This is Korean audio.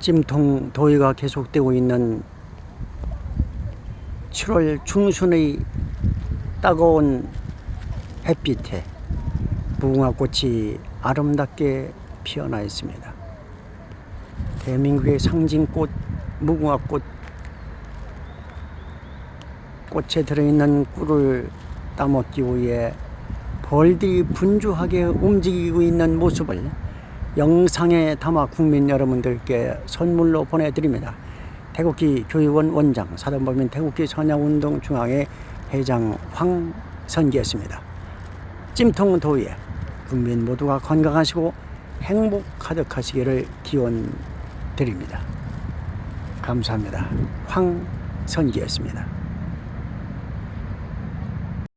찜통 더위가 계속되고 있는 7월 중순의 따가운 햇빛에 무궁화꽃이 아름답게 피어나 있습니다. 대한민국의 상징꽃 무궁화꽃 꽃에 들어있는 꿀을 따먹기 위해 벌들이 분주하게 움직이고 있는 모습을 영상에 담아 국민 여러분들께 선물로 보내드립니다. 태국기 교육원 원장 사단법인 태국기 선양운동 중앙회 회장 황선기였습니다. 찜통 도의에 국민 모두가 건강하시고 행복 가득하시기를 기원 드립니다. 감사합니다. 황선기였습니다.